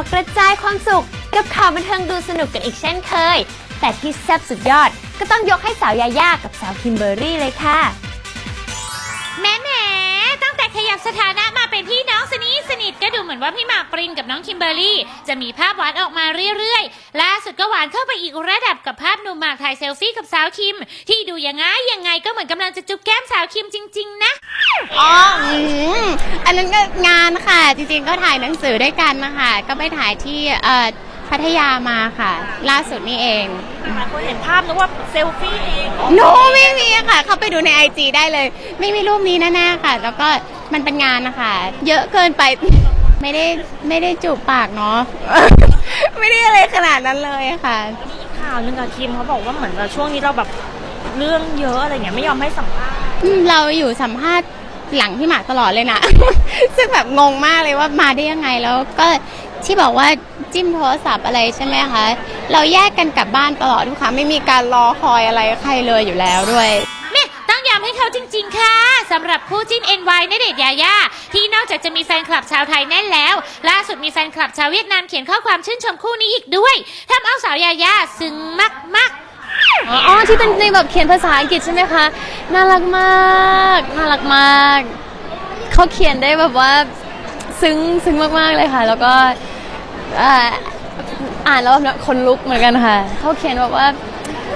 ามากระจายความสุข กับข่าวบันเทิงดูสนุกกันอีกเช่นเคย แต่ที่แซ่บสุดยอดก็ต้องยกให้สาวยาย่ากับสาวคิมเบอร์รี่เลยค่ะ สถานะมาเป็นพี่น้องสนิทสนิทก็ดูเหมือนว่าพี่หมากปรินกับน้องคิมเบอร์รี่ จะมีภาพหวานออกมาเรื่อยๆ ล่าสุดก็หวานเข้าไปอีกระดับกับภาพหนุ่มหมากถ่ายเซลฟี่กับสาวคิม ที่ดูยังไงยังไงก็เหมือนกำลังจะจุ๊บแก้มสาวคิมจริง ๆ นะ อ๋ออืมอันนั้นก็งานค่ะ จริงๆ ก็ถ่ายหนังสือด้วยกันนะคะ ก็ไปถ่ายที่เอ่อ พัทยามาค่ะ ล่าสุดนี่เองคนเห็นภาพนึกว่าเซลฟี่เองโนไม่มีค่ะ เข้าไปดูในไอจได้เลย ไม่มีรูปนี้แน่ๆค่ะ แล้วก็มันเป็นงานนะคะ เยอะเกินไปไม่ได้ไม่ได้จูบปากเนาะไม่ได้อะไรขนาดนั้นเลยค่ะข่าวหนึงกับคิมเขาบอกว่าเหมือนกับช่วงนี้เราแบบเรื่องเยอะอะไรเงี้ยไม่ยอมให้สัมภาษณ์อืมเราอยู่สัมภาษณ์หลังพี่หมากตลอดเลยนะ ซึ่งแบบงงมากเลยว่ามาได้ยังไงแล้วก็ ที่บอกว่าจิ้มโทรศัพท์อะไรใช่ไหมคะ เราแยกกันกลับบ้านตลอดทุกครั้งไม่มีการรอคอยอะไรใครเลยอยู่แล้วด้วย แม่ต้องยอมให้เขาจริง ๆ ค่ะสำหรับคู่จิ้น NY ณเดชน์ยาย่าที่นอกจากจะมีแฟนคลับชาวไทยแน่นแล้ว ล่าสุดมีแฟนคลับชาวเวียดนามเขียนข้อความชื่นชมคู่นี้อีกด้วยทำเอาสาวยาย่าซึ้งมากๆ อ๋อที่เป็นในแบบเขียนภาษาอังกฤษใช่ไหมคะ น่ารักมากน่ารักมาก เขาเขียนได้แบบว่าซึ้งซึ้งมากๆเลยค่ะ แล้วก็ เอ่ออ่านแล้วแบบคนลุกเหมือนกันค่ะ เขาเขียนแบบว่า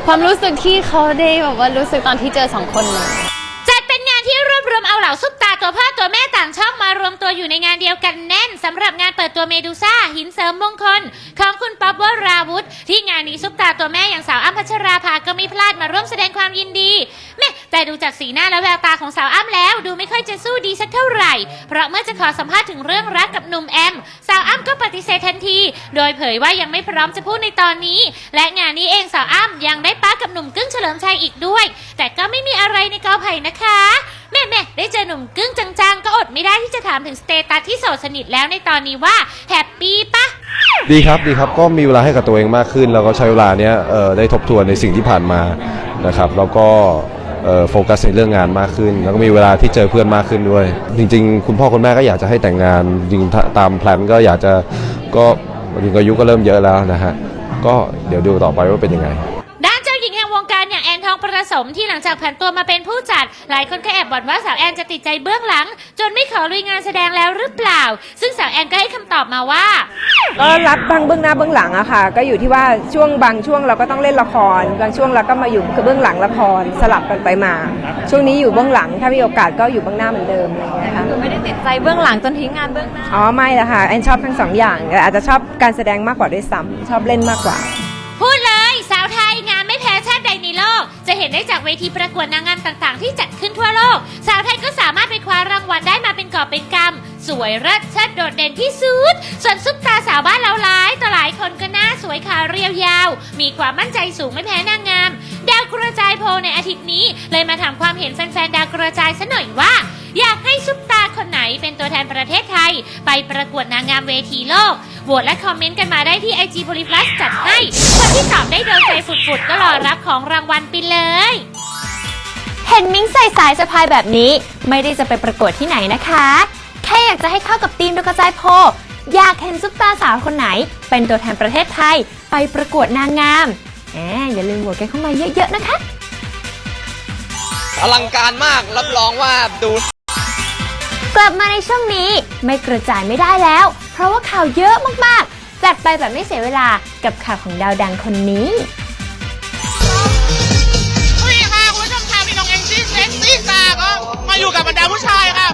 ความรู้สึกที่เขาได้แบบว่ารู้สึกตอนที่เจอสองคนเจัดเป็นงานที่รวบรวมเอาเหล่าซุปตา ตัวพ่อตัวแม่ต่างช่องมารวมตัวอยู่ในงานเดียวกันแน่นสำหรับงานเปิดตัวเมดูซ่าหินเสริมมงคล ของคุณป๊อบวราวุธ ที่งานนี้ซุปตาตัวแม่อย่างสาวอ้ำพัชราภาก็ไม่พลาดมาร่วมแสดงความยินดีแม่แต่ดูจากสีหน้าและแววตาของสาวอ้ำแล้ว ดูไม่ค่อยจะสู้ดีสักเท่าไหร่ เพราะเมื่อจะขอสัมภาษณ์ถึงเรื่องรักกับหนุ่มแอม สาวอ้ำก็ปฏิเสธทันที โดยเผยว่ายังไม่พร้อมจะพูดในตอนนี้ และงานนี้เองสาวอ้ำยังได้ป้ากับหนุ่มกึ้งเฉลิมชัยอีกด้วย แต่ก็ไม่มีอะไรในกอไผ่นะคะ แม่แม่ได้เจอหนุ่มกึ้งจังๆ ก็อดไม่ได้ที่จะถามถึงสเตตัสที่โสดสนิทแล้วในตอนนี้ว่าแฮปปี้ปะดีครับดีครับก็มีเวลาให้กับตัวเองมากขึ้น แล้วก็ใช้เวลาเนี้ยเอ่อได้ทบทวนในสิ่งที่ผ่านมานะครับแล้วก็เอ่อโฟกัสในเรื่องงานมากขึ้น แล้วก็มีเวลาที่เจอเพื่อนมากขึ้นด้วย จริง ๆ คุณพ่อคุณแม่ก็อยากจะให้แต่งงานจริงๆถ้าตามแพลนก็อยากจะก็จริงๆอายุก็เริ่มเยอะแล้วนะฮะก็เดี๋ยวดูต่อไปว่าเป็นยังไง หญิงแห่งวงการอย่างแอนทองประสมที่หลังจากผันตัวมาเป็นผู้จัด หลายคนก็แอบบ่นว่าสาวแอนจะติดใจเบื้องหลัง จนไม่ขอลุยงานแสดงแล้วหรือเปล่า ซึ่งสาวแอนก็ให้คำตอบมาว่า ก็รับบางเบื้องหน้าเบื้องหลังอะค่ะ ก็อยู่ที่ว่าช่วงบางช่วงเราก็ต้องเล่นละคร บางช่วงเราก็มาอยู่เบื้องหลังละครสลับกันไปมา ช่วงนี้อยู่เบื้องหลังถ้ามีโอกาสก็อยู่เบื้องหน้าเหมือนเดิมอะไรอย่างเงี้ยค่ะไม่ได้ติดใจเบื้องหลังจนทิ้งงานเบื้องหน้าอ๋อไม่ละค่ะแอนชอบทั้งสองอย่างแต่อาจจะชอบการแสดงมากกว่าด้วยซ้ำชอบเล่นมากกว่า ห็นได้จากเวทีประกวดนางงามต่างๆ ที่จัดขึ้นทั่วโลก สาวไทยก็สามารถไปคว้ารางวัลได้มาเป็นกอบเป็นกำสวยเลิศเชิดโดดเด่นที่สุด ส่วนซุปตาสาวบ้านเราหลายต่อหลายคนก็หน้าสวยขาเรียวยาว มีความมั่นใจสูงไม่แพ้นางงาม ดาวกระจายโพลในอาทิตย์นี้ เลยมาถามความเห็นแฟนๆดาวกระจายซะหน่อยว่า อยากให้ซุปตา คนไหนเป็นตัวแทนประเทศไทย ไปประกวดนางงามเวทีโลก โหวตและคอมเมนต์กันมาได้ที่ IG p o l y p l u s จัดให้ คนที่ตอบได้โดนใจฝุดๆ ก็รอรับของรางวัลไปเลย เห็นมิ้งใส่สายสะพายแบบนี้ ไม่ได้จะไปประกวดที่ไหนนะคะ แค่อยากจะให้เข้ากับทีมดวงกระจายโพลอยากเห็นซุปตาสาวคนไหน เป็นตัวแทนประเทศไทย ไปประกวดนางงามแหมอย่าลืมโหวตกันเข้ามาเยอะๆนะคะ อลังการมากรับรองว่าดู กลับมาในช่วงนี้ไม่กระจายไม่ได้แล้ว เพราะว่าข่าวเยอะมากๆ จัดไปแบบไม่เสียเวลากับข่าวของดาวดังคนนี้สวัสดีค่ะคุณผู้ชมค่ะมีน้องแองจี้เซ็กซี่ซ่าก็มาอยู่กับบรรดาผู้ชายค่ะ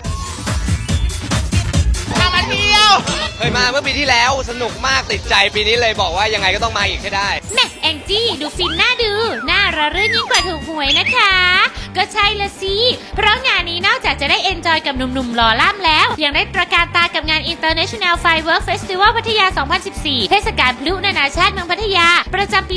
พามาเที่ยวแล้วเคยมาเมื่อปีที่แล้วสนุกมากติดใจปีนี้เลยบอกว่ายังไงก็ต้องมาอีกให้ได้ แม่แองจี้ดูฟินน่าดูน่าระรื่นยิ่งกว่าถูกหวยนะคะ ก็ใช่ละสิ เพราะงานนี้น ยกับหนุ่มๆหล่อล่ำแล้ว ยังได้ตระการตากับงาน International Firework Festival พัทยา 2014 เทศกาลพลุนานาชาติเมืองพัทยา ประจำปี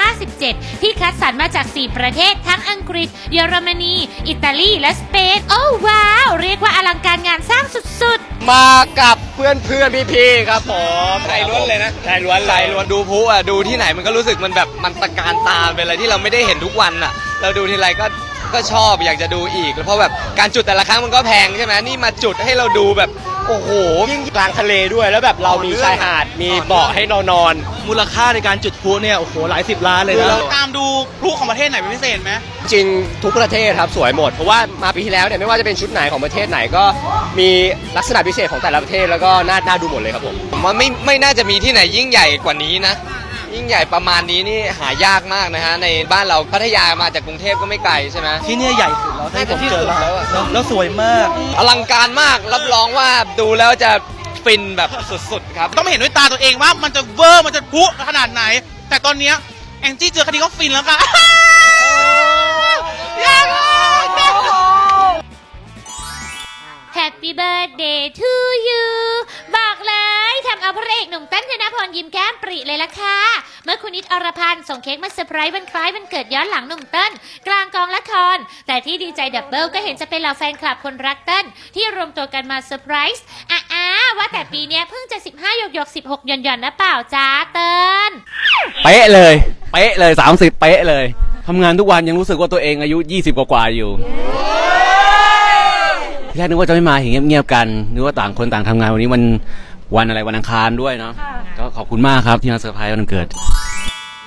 2557 ที่คัดสรรมาจาก 4 ประเทศทั้งอังกฤษ เยอรมนี อิตาลี และสเปน โอ้ว้าว เรียกว่าอลังการงานสร้างสุดๆมากับเพื่อนเพื่อนพี่พี่ๆครับผมใจล้วนเลยนะใจล้วนใจล้วนดูพลุอะดูที่ไหนมันก็รู้สึกมันแบบมันตะการตาเป็นอะไรที่เราไม่ได้เห็นทุกวันอะ เราดูทีไรก็ ก็ชอบอยากจะดูอีกเพราะแบบการจุดแต่ละครั้งมันก็แพงใช่ไหมนี่มาจุดให้เราดูแบบโอ้โหยิ่งกลางทะเลด้วยแล้วแบบเรามีชายหาดมีเบาะให้เรานอน มูลค่าในการจุดพลุเนี่ยโอ้โหหลายสิบล้านเลยนะตามดูพลุของประเทศไหนเป็นพิเศษไหมจริงทุกประเทศครับสวยหมดเพราะว่ามาปีที่แล้วเนี่ยไม่ว่าจะเป็นชุดไหนของประเทศไหนก็มีลักษณะพิเศษของแต่ละประเทศแล้วก็น่าน่าดูหมดเลยครับผมผมว่าไม่ไม่น่าจะมีที่ไหนยิ่งใหญ่กว่านี้นะ ยิ่งใหญ่ประมาณนี้นี่หายากมากนะฮะในบ้านเราพัทยามาจากกรุงเทพก็ไม่ไกลใช่ไหม ที่เนี่ยใหญ่สุดแล้วที่ผมเจอมาน่าจะที่สุดแล้วอะ แล้วแล้วสวยมาก อลังการมากรับรองว่าดูแล้วจะฟินแบบสุดๆครับ ต้องมาเห็นด้วยตาตัวเองว่ามันจะเวอร์มันจะพุขนาดไหน แต่ตอนเนี้ยแองจี้เจอคดีก็ฟินแล้วค่ะ Happy birthday to you บอก เลยทำเอาพระเอกหนุ่มเต้นธนพรยิ้มแก้มปริเลยล่ะค่ะ เมื่อคุณนิดอรพันธ์ส่งเค้กมาเซอร์ไพรส์วันคล้ายวันเกิดย้อนหลังหนุ่มเต้น กลางกองละคร แต่ที่ดีใจดับเบิลก็เห็นจะเป็นเหล่าแฟนคลับคนรักเต้น ที่รวมตัวกันมาเซอร์ไพรส์อะอะว่าแต่ปีเนี้ยเพิ่งจะ 15หยกหยก16หย่อนหย่อนนะเปล่าจ้าเต้น เป๊ะเลย เป๊ะเลย 30 เป๊ะเลยทำงานทุกวันยังรู้สึกว่าตัวเองอายุ 20 กว่าๆอยู่ที่แรกนึกว่าจะไม่มาเห็นเงียบๆกันนึกว่าต่างคนต่างทำงานวันนี้วัน วันอะไรวันอังคารด้วยเนาะก็ขอบคุณมากครับที่มาเซอร์ไพรส์วันเกิด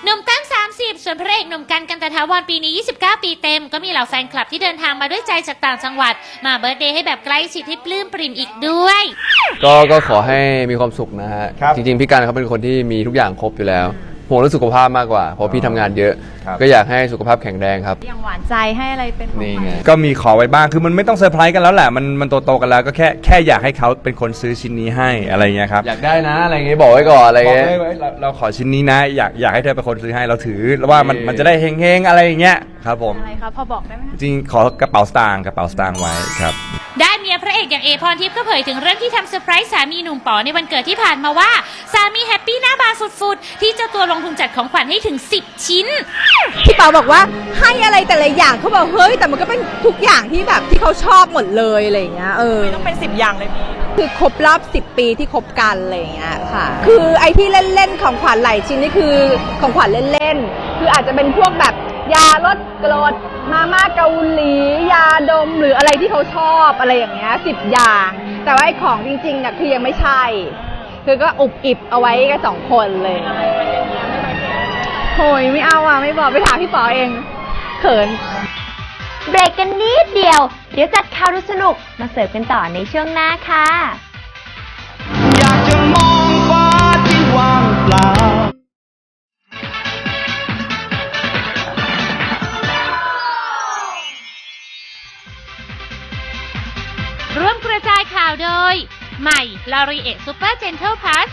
หนุ่มตั้ง 30 ส่วนพระเอกหนุ่มกันกันตถาวรปีนี้ 29 ปีเต็ม ก็มีเหล่าแฟนคลับที่เดินทางมาด้วยใจจากต่างจังหวัด มาเบิร์ธเดย์ให้แบบใกล้ชิดให้ปลื้มปริ่มอีกด้วย ก็ก็ขอให้มีความสุขนะฮะจริงๆ พี่การเขาเป็นคนที่มีทุกอย่างครบอยู่แล้ว ห่วงเรื่องสุขภาพมากกว่า เพราะพี่ทำงานเยอะก็อยากให้สุขภาพแข็งแรงครับ อย่างหวานใจให้อะไรเป็นของนี่ขวัญไงก็มีขอไว้บ้างคือมันไม่ต้องเซอร์ไพรส์กันแล้วแหละมันมันโตๆกันแล้วก็แค่แค่อยากให้เขาเป็นคนซื้อชิ้นนี้ให้อะไรเงี้ยครับอยากได้นะอะไรเงี้ยบอกไว้ก่อนอะไรบอกเงี้ย เลยว่าเราเราขอชิ้นนี้นะ อยากอยากให้เธอเป็นคนซื้อให้เราถือแล้วว่ามันเออมันจะได้เฮงๆอะไรอย่างเงี้ยครับผมอะไรคะพอบอกได้ไหมคะจริงๆขอกระเป๋าสตางค์กระเป๋าสตางค์ไว้ครับ ได้ เมียพระเอกอย่างเอพรทิพย์ก็เผยถึงเรื่องที่ทำเซอร์ไพรส์สามีหนุ่มป๋อในวันเกิดที่ผ่านมาว่า สามีแฮปปี้หน้าบานสุดๆ ที่เจ้าตัวลงทุนจัดของขวัญให้ถึง 10 ชิ้น พี่เปาบอกว่าให้อะไรแต่ละอย่างเขาบอกเฮ้ยแต่มันก็เป็นทุกอย่างที่แบบที่เขาชอบหมดเลยอะไรอย่างเงี้ยเออต้องเป็นสิบอย่างเลยพี่คือครบรอบ 10 ปีที่คบกันอะไรอย่างเงี้ยค่ะ คือไอ้ที่เล่นๆของขวัญหลายชิ้นนี่คือของขวัญเล่นๆ คืออาจจะเป็นพวกแบบ ยาลดกรดมาม่าเกาหลี ยาดมหรืออะไรที่เขาชอบอะไรอย่างเงี้ยสิบอย่าง แต่ว่าไอ้ของจริงๆน่ะคือยังไม่ใช่ คือก็อุบอิบเอาไว้กันสองคนเลยโหยไม่เอาอะ ไม่บอกไปถามพี่ป๋อเองเขิน เบรกกันนิดเดียว เดี๋ยวจัดข่าวสนุก มาเสิร์ฟกันต่อในช่วงหน้าค่ะอยากจะมอง ใหม่ l o r i เอ Super Gentle Plus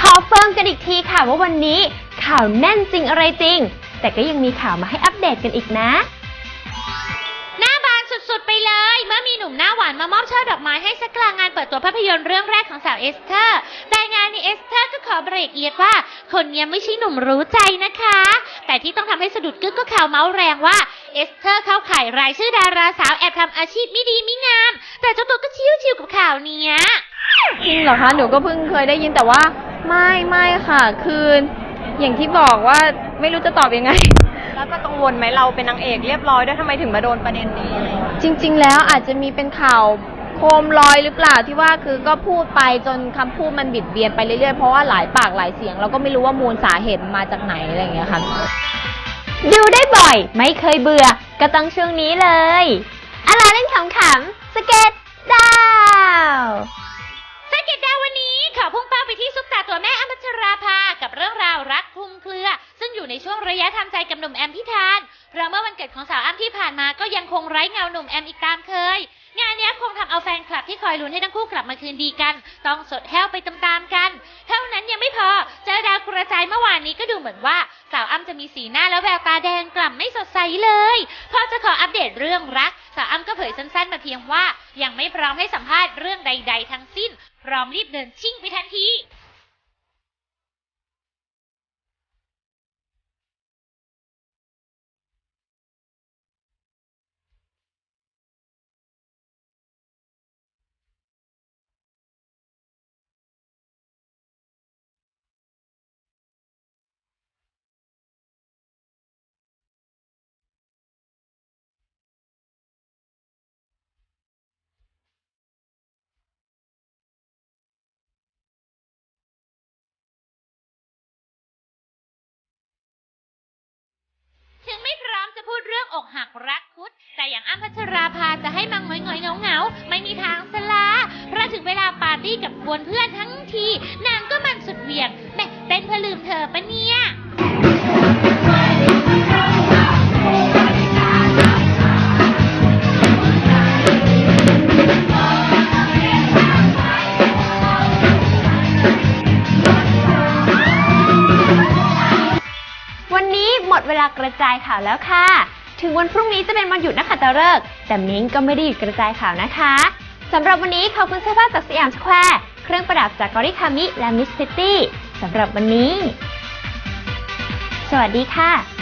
ขอเฟิร์มกันอีกทีค่ะว่าวันนี้ข่าวแน่นจริงอะไรจริง แต่ก็ยังมีข่าวมาให้อัปเดตกันอีกนะ เมื่อมีหนุ่มหน้าหวานมามอบช่อดอกไม้ให้สักกลางงานเปิดตัวภาพยนตร์เรื่องแรกของสาวเอสเธอร์ แต่งานนี้เอสเธอร์ก็ขอเบรกเอียดว่า คนเนี้ยไม่ใช่หนุ่มรู้ใจนะคะ แต่ที่ต้องทำให้สะดุดกึกก็ข่าวเมาส์แรงว่าเอสเธอร์เข้าข่ายรายชื่อดาราสาวแอบทำอาชีพไม่ดีไม่งาม แต่เจ้าตัวก็ชิวๆกับข่าวเนี้ยจริงเหรอคะหนูก็เพิ่งเคยได้ยินแต่ว่า ไม่ไม่ค่ะ คืออย่างที่บอกว่าไม่รู้จะตอบยังไง แล้วก็กังวลไหมเราเป็นนางเอกเรียบร้อยด้วยทำไมถึงมาโดนประเด็นนี้จริง ๆ แล้วอาจจะมีเป็นข่าวโคมลอยหรือเปล่าที่ว่าคือก็พูดไปจนคำพูดมันบิดเบียนไปเรื่อยๆ เพราะว่าหลายปากหลายเสียง เราก็ไม่รู้ว่ามูลสาเหตุมาจากไหนอะไรอย่างเงี้ยค่ะ ดูได้บ่อย ไม่เคยเบื่อ ก็ต้องช่วงนี้เลยอะไรเล่นขำๆสเก็ตดาว สเก็ตดาววันนี้ ขอพุ่งเป้าไปที่ซุปตาตัวแม่อมชราภา กับเรื่องราวรักคลุมเครือ ซึ่งอยู่ในช่วงระยะทำใจกับหนุ่มแอมพิธาน เพราะเมื่อวันเกิดของสาวอ้ำที่ผ่านมาก็ยังคงไร้เงาหนุ่มแอมอีกตามเคย งานเนี้ยคงทำเอาแฟนคลับที่คอยลุ้นให้ทั้งคู่กลับมาคืนดีกัน ต้องสดแห้วไปตามๆกัน เท่านั้นยังไม่พอเจอดาวกระจายเมื่อวานนี้ก็ดูเหมือนว่าสาวอ้ำจะมีสีหน้าแล้วแววตาแดงกล่ำไม่สดใสเลยพอจะขออัปเดตเรื่องรัก สาวอ้ำก็เผยสั้นๆมาเพียงว่า ยังไม่พร้อมให้สัมภาษณ์เรื่องใด ๆ ทั้งสิ้น พร้อมรีบเดินชิ่งไปทันที จะพูดเรื่องอกหักรักคุด แต่อย่างอ้ำพัชราภาจะให้มังงอยงอยเงาเงาไม่มีทางสลาเพราะถึงเวลาปาร์ตี้กับกวนเพื่อนทั้งที นางก็มันสุดเหวี่ยงแม่เต้นเพื่อลืมเธอปะเนี่ย เวลากระจายข่าวแล้วค่ะ ถึงวันพรุ่งนี้จะเป็นวันหยุดนักขัตฤกษ์แต่มิ้งก็ไม่ได้หยุดกระจายข่าวนะคะสำหรับวันนี้ขอบคุณเสื้อผ้าจากสยามสแควร์เครื่องประดับจากกอริคามิและมิสซิตี้สำหรับวันนี้ สวัสดีค่ะ